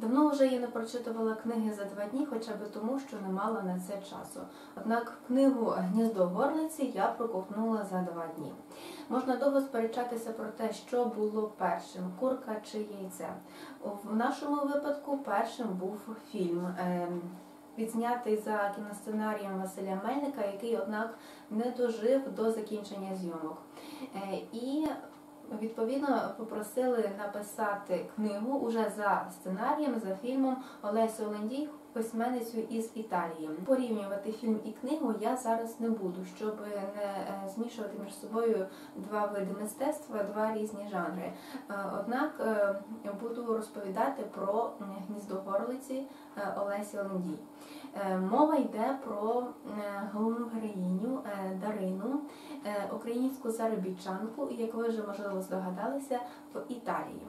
Давно вже я не прочитувала книги за два дні, хоча б тому, що не мала на це часу. Однак книгу Гніздо горлиці я проковтнула за два дні. Можна довго сперечатися про те, що було першим курка чи яйце. В нашому випадку першим був фільм. ем, Відзнятий за кіносценарієм Василя Мельника, який, однак, не дожив до закінчення зйомок. Е, І відповідно попросили написати книгу уже за сценарієм, за фільмом Олесю Олендій, письменницю із Італії. Порівнювати фільм і книгу я зараз не буду, щоб не е, змішувати між собою два види мистецтва, два різні жанри. Е, Однак е, буду розповідати про гніздо горлиці Олесі Олендій. Мова йде про головну героїню Дарину, українську заробітчанку, як ви вже можливо здогадалися, в Італії.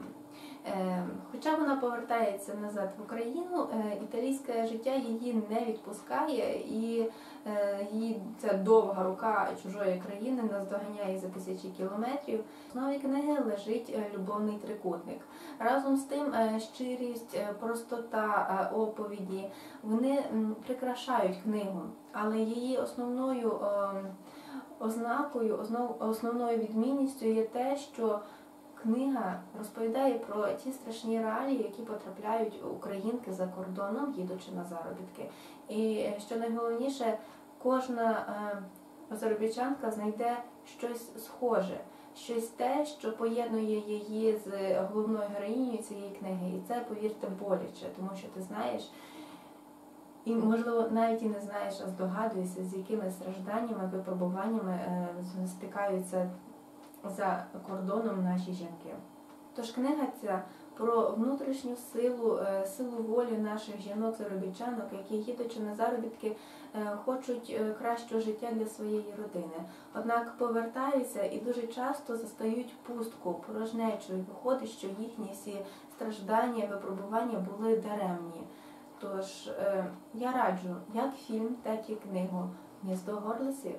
Е, Хоча вона повертається назад в Україну, е, італійське життя її не відпускає, і е, її ця довга рука чужої країни наздоганяє за тисячі кілометрів. В основі книги лежить любовний трикутник. Разом з тим, щирість, простота оповіді вони прикрашають книгу, але її основною ем, ознакою, основ- основною відмінністю є те, що книга розповідає про ті страшні реалії, які потрапляють українки за кордоном, їдучи на заробітки. І е, що найголовніше, кожна е, заробітчанка знайде щось схоже. Щось те, що поєднує її з головною героїнею цієї книги, і це, повірте, боляче, тому що ти знаєш, і можливо навіть і не знаєш, а здогадуєшся, з якими стражданнями, випробуваннями е, стикаються за кордоном наші жінки. Тож книга ця про внутрішню силу, е, силу волі наших жінок-заробітчанок, які їдучи на заробітки, е, хочуть кращого життя для своєї родини. Однак повертаються і дуже часто застають пустку, порожнечу, і виходить, що їхні всі страждання, випробування були даремні. Тож е, я раджу як фільм, так і книгу. Гніздо горлиці